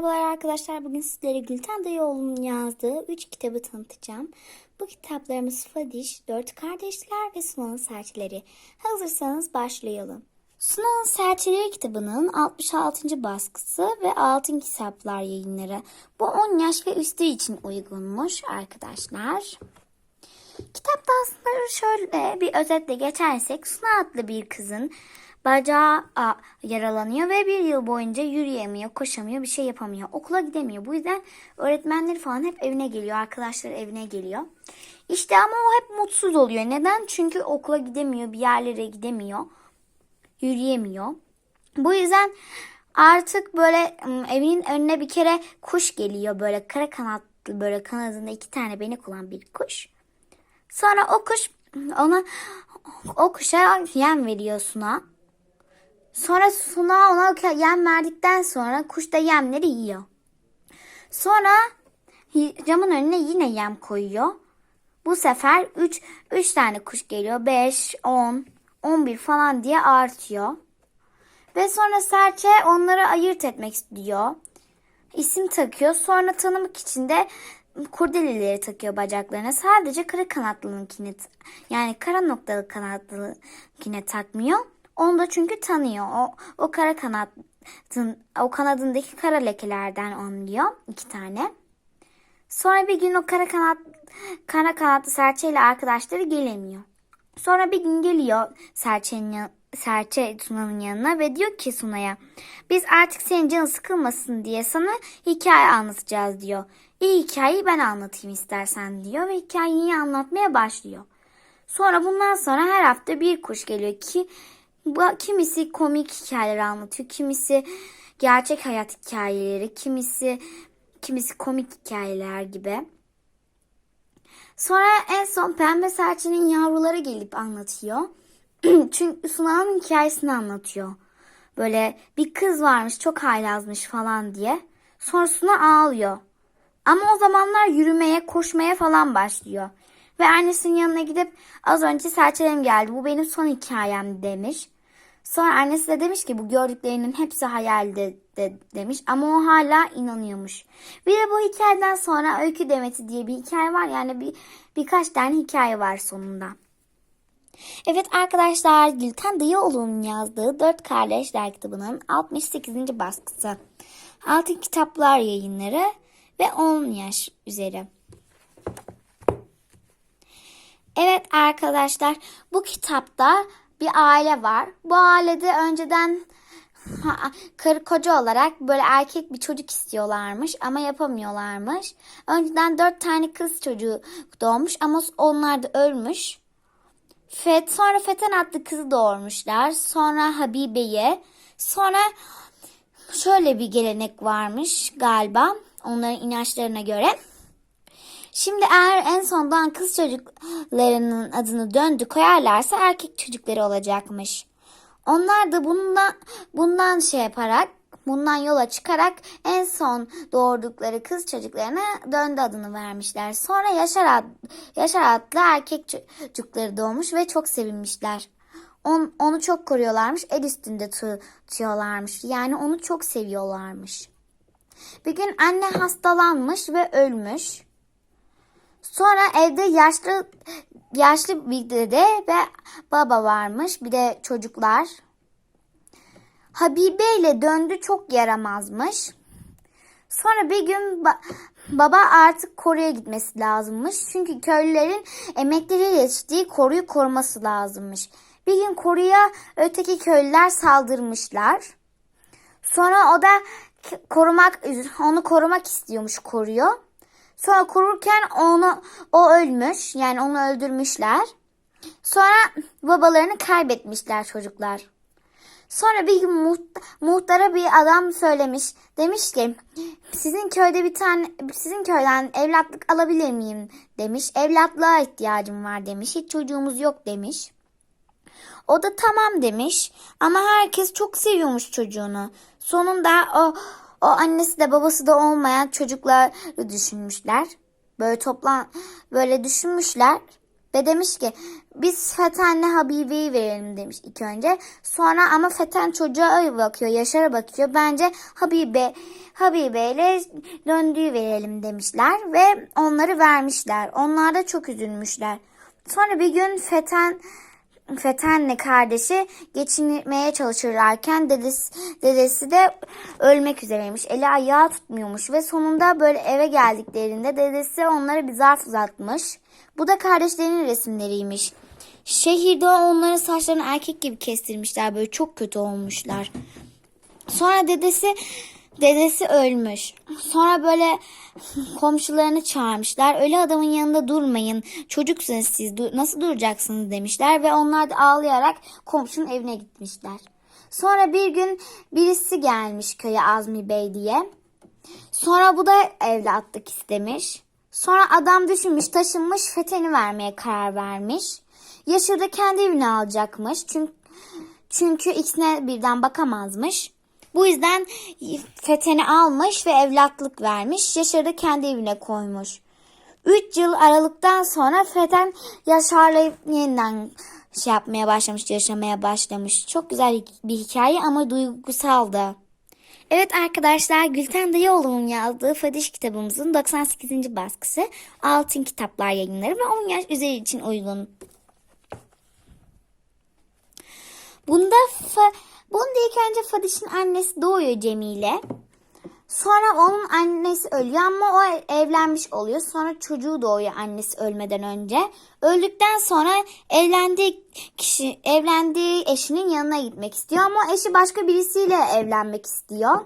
Merhabalar arkadaşlar. Bugün sizlere Gülten Dayıoğlu'nun yazdığı 3 kitabı tanıtacağım. Bu kitaplarımız Fadiş, Dört Kardeşler ve Sunan'ın Serçeleri. Hazırsanız başlayalım. Sunan'ın Serçeleri kitabının 66. baskısı ve Altın Kitaplar yayınları. Bu 10 yaş ve üstü için uygunmuş arkadaşlar. Kitapta aslında şöyle bir özetle geçersek Suna adlı bir kızın bacağı a, yaralanıyor ve bir yıl boyunca yürüyemiyor, koşamıyor, bir şey yapamıyor. Okula gidemiyor. Bu yüzden öğretmenleri falan hep evine geliyor, arkadaşları evine geliyor. İşte ama o hep mutsuz oluyor. Neden? Çünkü okula gidemiyor, bir yerlere gidemiyor, yürüyemiyor. Bu yüzden artık böyle evinin önüne bir kere kuş geliyor. Böyle kara kanatlı, böyle kanadında iki tane benek olan bir kuş. Sonra o kuş ona o kuşa yem veriyor Suna. Sonra Suna ona yem verdikten sonra kuş da yemleri yiyor. Sonra camın önüne yine yem koyuyor. Bu sefer 3 3 tane kuş geliyor. 5, 10, 11 falan diye artıyor. Ve sonra serçe onları ayırt etmek istiyor. İsim takıyor. Sonra tanımak için de kurdeleleri takıyor bacaklarına. Sadece kara kanatlılınkine yani kara noktalı kanatlılınkine takmıyor. Onu da çünkü tanıyor. O, o kara kanatın o kanadındaki kara lekelerden anlıyor. iki tane. Sonra bir gün o kara kanat kara kanatlı serçeyle arkadaşları gelemiyor. Sonra bir gün geliyor serçenin serçe Suna'nın yanına ve diyor ki Suna'ya biz artık senin canın sıkılmasın diye sana hikaye anlatacağız diyor. İyi hikayeyi ben anlatayım istersen diyor ve hikayeyi anlatmaya başlıyor. Sonra bundan sonra her hafta bir kuş geliyor ki bu, kimisi komik hikayeler anlatıyor, kimisi gerçek hayat hikayeleri, kimisi kimisi komik hikayeler gibi. Sonra en son Pembe Serçe'nin yavruları gelip anlatıyor. Çünkü Suna'nın hikayesini anlatıyor. Böyle bir kız varmış çok haylazmış falan diye. Sonra Suna ağlıyor. Ama o zamanlar yürümeye, koşmaya falan başlıyor. Ve annesinin yanına gidip az önce serçelerim geldi. Bu benim son hikayem demiş. Sonra annesi de demiş ki bu gördüklerinin hepsi hayalde de demiş. Ama o hala inanıyormuş. Bir de bu hikayeden sonra Öykü Demeti diye bir hikaye var. Yani bir birkaç tane hikaye var sonunda. Evet arkadaşlar Gülten Dayıoğlu'nun yazdığı Dört Kardeşler kitabının 68. baskısı. Altın Kitaplar yayınları ve 10 yaş üzeri. Evet arkadaşlar bu kitapta bir aile var. Bu ailede önceden karı koca olarak böyle erkek bir çocuk istiyorlarmış ama yapamıyorlarmış. Önceden dört tane kız çocuğu doğmuş ama onlar da ölmüş. Fet, sonra Feten adlı kızı doğurmuşlar. Sonra Habibe'ye. Sonra şöyle bir gelenek varmış galiba onların inançlarına göre. Şimdi eğer en sondan kız çocuklarının adını döndü koyarlarsa erkek çocukları olacakmış. Onlar da bundan bundan şey yaparak bundan yola çıkarak en son doğurdukları kız çocuklarına döndü adını vermişler. Sonra Yaşar, ad, Yaşar adlı erkek çocukları doğmuş ve çok sevinmişler. On, onu çok koruyorlarmış, el üstünde tutuyorlarmış. Yani onu çok seviyorlarmış. Bir gün anne hastalanmış ve ölmüş. Sonra evde yaşlı yaşlı bir dede ve baba varmış. Bir de çocuklar. Habibe ile döndü çok yaramazmış. Sonra bir gün ba- baba artık koruya gitmesi lazımmış. Çünkü köylülerin emekleri yetiştiği koruyu koruması lazımmış. Bir gün koruya öteki köylüler saldırmışlar. Sonra o da korumak onu korumak istiyormuş koruyor. Sonra korurken onu o ölmüş. Yani onu öldürmüşler. Sonra babalarını kaybetmişler çocuklar. Sonra bir gün muht- muhtara bir adam söylemiş. Demiş ki sizin köyde bir tane sizin köyden evlatlık alabilir miyim demiş. Evlatlığa ihtiyacım var demiş. Hiç çocuğumuz yok demiş. O da tamam demiş ama herkes çok seviyormuş çocuğunu. Sonunda o o annesi de babası da olmayan çocukları düşünmüşler. Böyle toplan böyle düşünmüşler. Ve demiş ki biz Feten'le Habibe'yi verelim demiş ilk önce. Sonra ama Feten çocuğa bakıyor, Yaşar'a bakıyor. Bence Habibe Habibe ile döndüğü verelim demişler ve onları vermişler. Onlar da çok üzülmüşler. Sonra bir gün Feten Feten'le kardeşi geçinmeye çalışırlarken dedesi, dedesi de ölmek üzereymiş. Eli ayağı tutmuyormuş ve sonunda böyle eve geldiklerinde dedesi onlara bir zarf uzatmış. Bu da kardeşlerinin resimleriymiş. Şehirde onların saçlarını erkek gibi kestirmişler böyle çok kötü olmuşlar. Sonra dedesi dedesi ölmüş. Sonra böyle komşularını çağırmışlar. Öyle adamın yanında durmayın. Çocuksunuz siz. Nasıl duracaksınız demişler ve onlar da ağlayarak komşunun evine gitmişler. Sonra bir gün birisi gelmiş köye Azmi Bey diye. Sonra bu da evlatlık istemiş. Sonra adam düşünmüş, taşınmış, feteni vermeye karar vermiş. Yaşar da kendi evine alacakmış. Çünkü çünkü ikisine birden bakamazmış. Bu yüzden Fethen'i almış ve evlatlık vermiş. Yaşar'ı kendi evine koymuş. 3 yıl aralıktan sonra Fethen Yaşar'la yeniden şey yapmaya başlamış, yaşamaya başlamış. Çok güzel bir hikaye ama duygusal da. Evet arkadaşlar Gülten Dayıoğlu'nun yazdığı Fadiş kitabımızın 98. baskısı Altın Kitaplar yayınları ve 10 yaş üzeri için uygun. Bunda fa, bunda ilk önce Fadiş'in annesi doğuyor Cemile. Sonra onun annesi ölüyor ama o evlenmiş oluyor. Sonra çocuğu doğuyor annesi ölmeden önce. Öldükten sonra evlendiği kişi evlendiği eşinin yanına gitmek istiyor ama eşi başka birisiyle evlenmek istiyor.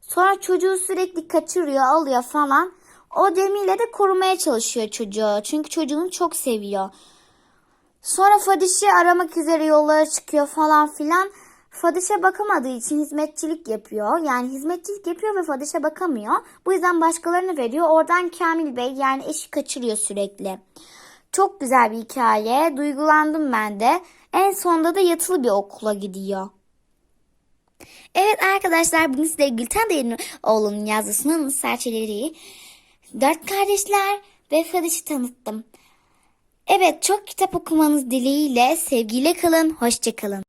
Sonra çocuğu sürekli kaçırıyor, alıyor falan. O Cemile de korumaya çalışıyor çocuğu. Çünkü çocuğunu çok seviyor. Sonra Fadiş'i aramak üzere yollara çıkıyor falan filan. Fadiş'e bakamadığı için hizmetçilik yapıyor. Yani hizmetçilik yapıyor ve Fadiş'e bakamıyor. Bu yüzden başkalarını veriyor. Oradan Kamil Bey yani eşi kaçırıyor sürekli. Çok güzel bir hikaye. Duygulandım ben de. En sonunda da yatılı bir okula gidiyor. Evet arkadaşlar bugün size Gülten Dayıoğlu'nun yazdığı Sunan'ın serçeleri, Dört Kardeşler ve Fadiş'i tanıttım. Evet çok kitap okumanız dileğiyle sevgiyle kalın, hoşça kalın.